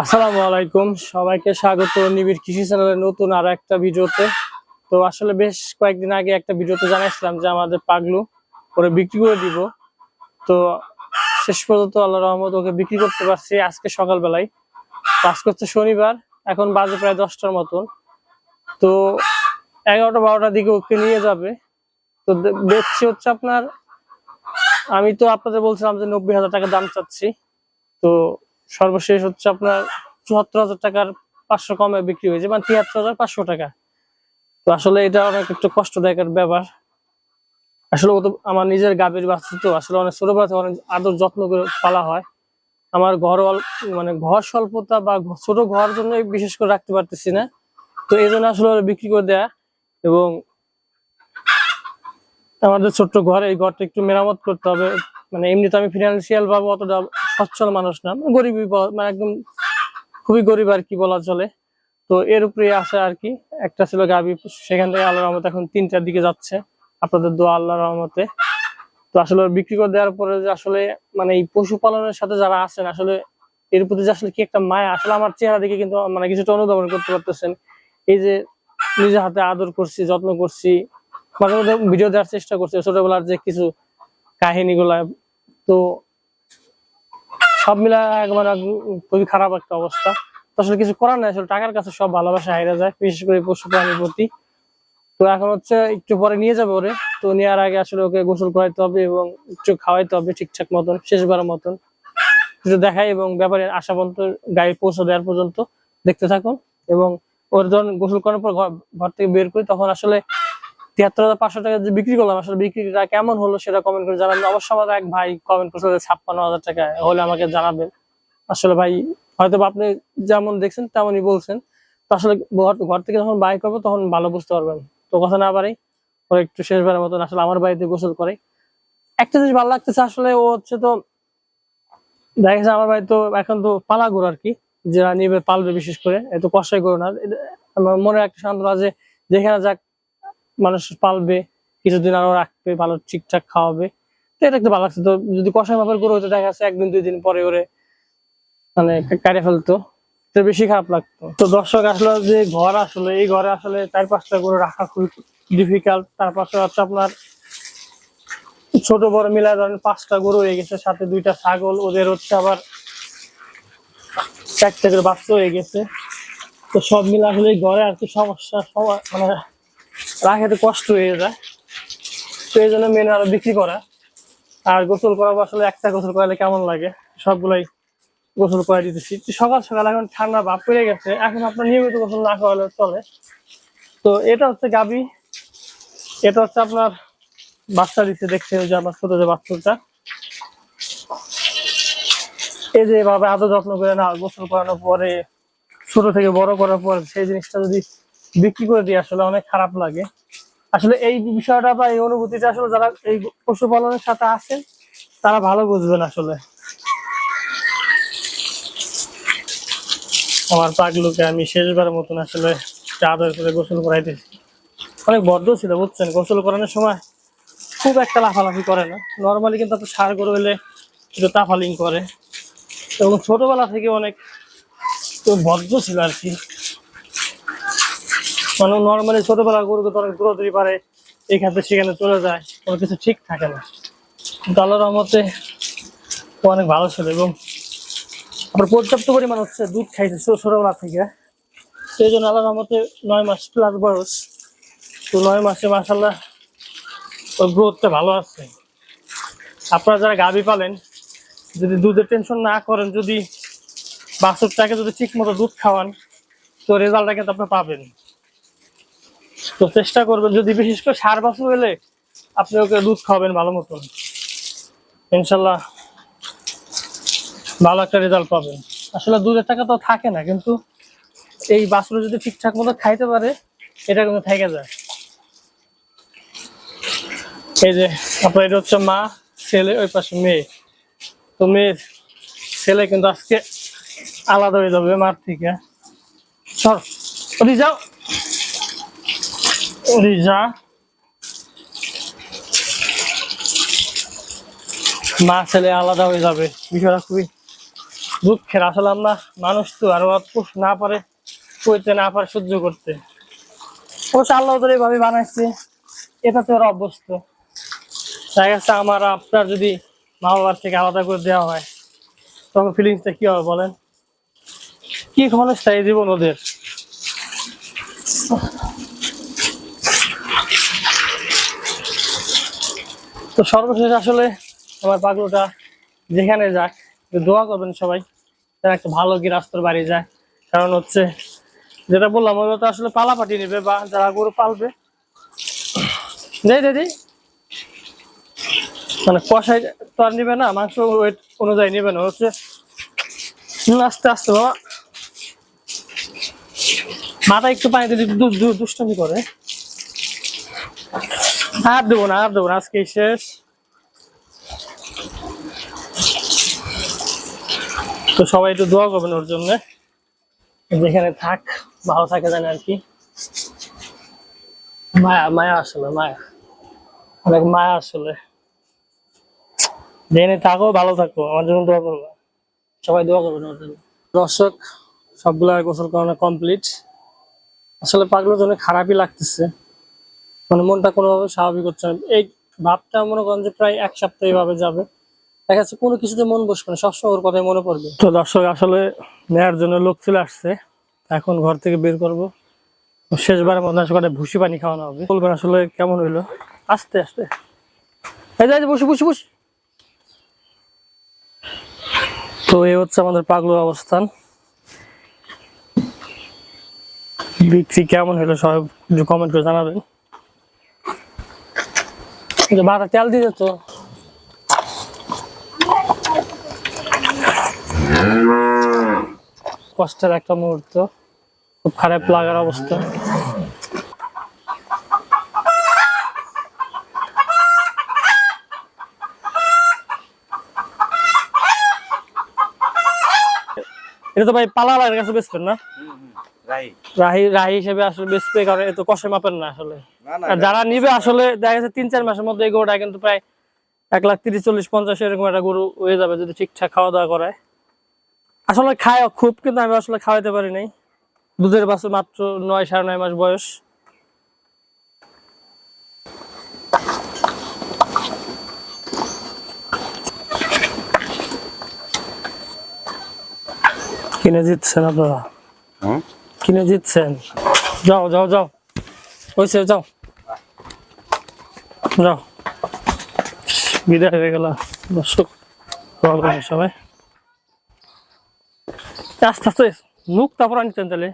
আসসালামু আলাইকুম। সবাইকে স্বাগত নিবিড় কৃষি চ্যানেলের নতুন আরও একটা ভিডিওতে। তো আসলে বেশ কয়েকদিন আগে একটা ভিডিওতে জানাইছিলাম যে আমাদের পাগলু ওরে বিক্রি করে দিব। তো শেষ পর্যন্ত আল্লাহ রহমত ওকে বিক্রি করতে পারছি আজকে সকালবেলায়। আজকে হচ্ছে শনিবার, এখন বাজে প্রায় দশটার মতন। তো এগারোটা বারোটার দিকে ওকে নিয়ে যাবে। তো দে- বেচছি হচ্ছে আপনার, আমি তো আপনাদের বলছিলাম যে নব্বই হাজার টাকা দাম চাচ্ছি। তো সর্বশেষ হচ্ছে আপনার চুয়াত্তর হাজার টাকার পাঁচশো কমে বিক্রি হয়েছে মানে তিয়াত্তর হাজার পাঁচশো টাকা। তো আসলে এটা অনেক একটু কষ্টদায়ক ব্যাপার। আসলে ও তো আমার নিজের গাভীর বাচ্চা তো, আসলে অনেক ছোটবেলা অনেক আদর যত্ন করে পালা হয়। আমার ঘর মানে ঘর স্বল্পতা বা ছোট ঘর জন্য বিশেষ করে রাখতে পারতেছি না। তো এই জন্য আসলে বিক্রি করে দেয়া এবং আমাদের ছোট্ট ঘর, এই ঘরটা একটু মেরামত করতে হবে। মানে এমনিতে আমি ফিনান্সিয়াল ভাবে অতটা সচ্ছল মানুষ না গরিব গরিবই মানে একদম খুবই গরিব আর কি বলা চলে। তো এর উপরে আসে আর কি। একটা ছিল গাবি, সেখান থেকে আল্লাহর রহমত এখন তিনটার দিকে যাচ্ছে। আপনাদের দোয়া আল্লাহ রহমতে। তো আসলে বিক্রি করে দেওয়ার পরে যে আসলে মানে এই পশুপালনের সাথে যারা আছেন, আসলে এর প্রতি যে আসলে কি একটা মায়া, আসলে আমার চেহারা দেখে কিন্তু মানে কিছুটা অনুধাবন করতে পারতেছেন। এই যে নিজে হাতে আদর করছি, যত্ন করছি, মাঝে মধ্যে ভিডিও দেওয়ার চেষ্টা করছি, ছোটবেলার যে কিছু কাহিনীগুলা। তো সব মিলা একবার খুবই খারাপ একটা অবস্থা। আসলে কিছু করার নাই, আসলে টাকার কাছে সব ভালোবাসা হাইরা যায়, বিশেষ করে পশু প্রাণীর প্রতি। তো এখন হচ্ছে একটু পরে নিয়ে যাবে ওরে। তো নেওয়ার আগে আসলে ওকে গোসল করাইতে হবে এবং একটু খাওয়াইতে হবে ঠিকঠাক মতন শেষবারের মতন। কিছু দেখাই এবং ব্যাপারে আসা পর্যন্ত গাড়ি পৌঁছে দেওয়ার পর্যন্ত দেখতে থাকুন। এবং ওর যখন গোসল করার পর ঘর থেকে বের করি, তখন আসলে তিয়াত্তর হাজার পাঁচশো টাকা যে বিক্রি করলাম, আসলে বিক্রিটা কেমন হলো সেটা কমেন্ট করে জানাবেন। অবশ্য আমার এক ভাই কমেন্ট করছে যে ছাপ্পান্ন হাজার টাকা হলে আমাকে জানাবেন। আসলে ভাই, হয়তো আপনি যেমন দেখছেন তেমনই বলছেন। তো আসলে ঘর থেকে যখন বাই করব তখন ভালো বুঝতে পারবেন। তো কথা না বাড়াই ও একটু শেষবারের মতন আসলে আমার বাড়িতে গোসল করে। একটা জিনিস ভালো লাগতেছে আসলে, ও হচ্ছে তো, দেখা গেছে আমার বাড়ি তো এখন তো পালা গরু আর কি, যারা নিবে পালবে বিশেষ করে, এত কষ্টই করো না। মনে একটা সান্ত্বনা যে যেখানে যাক মানুষ পালবে, কিছুদিন আরও রাখবে, ভালো ঠিকঠাক খাওয়াবে। তো এটা একটু ভালো লাগছে। তো যদি কষাই মাপের গরু হতো দেখা যাচ্ছে একদিন, দুই দিন পরে ওরে মানে কাটে ফেলতো। তো বেশি খারাপ লাগতো। তো দর্শক আসলে যে ঘর আসলে, এই ঘরে আসলে চার পাঁচটা গরু রাখা খুব ডিফিকাল্ট তার পাশে হচ্ছে আপনার ছোট বড় মিলায় ধরেন পাঁচটা গরু হয়ে গেছে, সাথে দুইটা ছাগল, ওদের হচ্ছে আবার চারটে করে বাচ্চা হয়ে গেছে। তো সব মিলে আসলে ঘরে আর কি সমস্যা মানে রাখাতে কষ্ট হয়ে যায়। তো এই জন্য মেনে আরও বিক্রি করা। আর গোসল করাবো আসলে একটা গোসল করালে কেমন লাগে? সবগুলাই গোসল করে দিতেছি। সকাল সকাল এখন ঠান্ডা ভাব পড়ে গেছে। এখন আপনার নিয়মিত গোসল না করালে চলে। তো এটা হচ্ছে গাবি। এটা হচ্ছে আপনার বাচ্চা দিচ্ছে দেখছে যে আমার ছোট যে বাচ্চাটা। এই যে এভাবে আদর যত্ন করে না গোসল করানোর পরে, ছোট থেকে বড় করার পর সেই জিনিসটা যদি বিক্রি করে দিই, আসলে অনেক খারাপ লাগে। আসলে এই বিষয়টা বা এই অনুভূতিটা আসলে যারা এই পশুপালনের সাথে আছেন, তারা ভালো বুঝবেন আসলে। আমার পাগলুকে আমি শেষবারের মতন আসলে আদর করে গোসল করাইতেছি। অনেক বদ্ধ ছিল, বুঝছেন? গোসল করানোর সময় খুব একটা লাফালাফি করে না। নর্মালি কিন্তু আপনার সার গরু হলে একটু তাফালিং করে। এবং ছোটবেলা থেকে অনেক তো বদ্ধ ছিল আর কি। মানে নর্মালি ছোটবেলা গরুকে তো অনেক দূরদূরি পারে এখানে সেখানে চলে যায়, কোনো কিছু ঠিক থাকে না। কিন্তু আল্লাহ রহমতে অনেক ভালো ছিল এবং আবার পর্যাপ্ত পরিমাণ হচ্ছে দুধ খাইছে ছোটবেলা থেকে। সেই জন্য আল্লাহ রহমতে নয় মাস প্লাস বয়স। তো নয় মাসে মাসাল্লাহ ওর গ্রোথটা ভালো আছে। আপনারা যারা গাভি পালেন, যদি দুধের টেনশন না করেন, যদি বাছুরটাকে যদি ঠিক মতো দুধ খাওয়ান, তো রেজাল্টটা কিন্তু আপনি পাবেন। তো চেষ্টা করবেন, যদি বিশেষ করে সার বাছুর হলে আপনি ওকে দুধ খাওয়াবেন ভালো মতন। ইনশাল্লাহ ভালো একটা রেজাল্ট পাবেন। আসলে দুধের টাকা তো থাকে না, কিন্তু এই বাছুর যদি ঠিকঠাক মতো খাইতে পারে, এটা কিন্তু থেকে যায়। এই যে, আপনার এটা হচ্ছে মা, ছেলে, ওই পাশে মেয়ে। তো মেয়ের ছেলে কিন্তু আজকে আলাদা হয়ে যাবে মার থেকে। সর ওদি যাও। যা মা ছেলে আলাদা হয়ে যাবে। বিষয়টা খুবই দুঃখের। আসলে আমরা মানুষ তো, আর তো না পারে কইতে না পারে, সহ্য করতে। অবশ্য আল্লাহ ওদের এইভাবে বানাইছে এটাতে ওরা অভ্যস্ত। দেখা গেছে আমার আপনার যদি মা বাবার থেকে আলাদা করে দেওয়া হয়, তখন ফিলিংসটা কি হবে বলেন? কি ক্ষমতাই জীবন ওদের? তো সর্বশেষ আসলে আমার পাগলটা যেখানে যাক দোয়া করবেন সবাই, যেন একটা ভালো গৃহস্থর বাড়ি যায়। কারণ হচ্ছে, যেটা বললাম, ওরা তো আসলে পালা পাটি নেবে বা যারা গরু পালবে। দেই দেই মানে কষাই তো আর নিবে না, মাংস ওয়েট অনুযায়ী নেবে না। হচ্ছে আস্তে আস্তে বাবা। মাথা একটু পানিতে দিতে দু- দু- করে। আর দেবো না আর দেবো না আজকে শেষ। তো সবাই একটু দোয়া করবেন ওর জন্য। যেখানে থাক, ভালো থাকে জানে আর কি। মায়া মায়া আসলে মায়া। অনেক মায়া আসলে। যেখানে থাকো, ভালো থাকো, আমার জন্য দোয়া করব। সবাই দোয়া করবেন ওর জন্য। দর্শক, সবগুলা গোসল করানো কমপ্লিট আসলে পাগলের জন্য খারাপই লাগতেছে। মানে মনটা কোনোভাবে স্বাভাবিক হচ্ছে না। এই ভাবটা মনে করেন যে প্রায় এক সপ্তাহ এইভাবে যাবে। দেখা যাচ্ছে কোনো কিছুতে মন বসবে না সবসময় ওর কথাই মনে পড়বে। তো দর্শক আসলে নেয়ার জন্য লোক চলে আসছে। এখন ঘর থেকে বের করব। শেষবার মনে সকালে ভুসি পানি খাওয়ানো হবে। বলবেন আসলে কেমন হইল? আস্তে আস্তে। এই যে, এই যে, বসে বসে বসে। তো এই হচ্ছে আমাদের পাগলুর অবস্থান। বিক্রি কেমন হলো সবাই কমেন্ট করে জানাবেন। এই তেল দিয়ে তো। কষ্টের একটা মুহূর্ত। খুব খারাপ লাগার অবস্থা। এটা তো ভাই পালা লাগার কাছে বেচবেন না? রাহি। রাহি হিসেবে আসলে বেচবে কারণ এত কষে মাপেন না আসলে। না না আর যারা নিবে আসলে দেখা যাচ্ছে তিন চার মাসের মধ্যে এই গরুটা কিন্তু প্রায় এক লাখ তিরিশ চল্লিশ পঞ্চাশ এরকম একটা গরু হয়ে যাবে যদি ঠিকঠাক খাওয়া দাওয়া করায় আসলে খায় খুব কিন্তু আমি আসলে খাওয়াইতে পারি নাই। দুধের বাছুর মাত্র নয় সাড়ে নয় মাস বয়স। কিনে জিতছেন আপনারা? হুম? কিনে জিতছেন যাও যাও যাও। ওই সে যাও। যাও। বিদায় হয়ে গেল দর্শক। সবাই। আস্তে আস্তে। মুখ তারপর আনছেন তাহলে।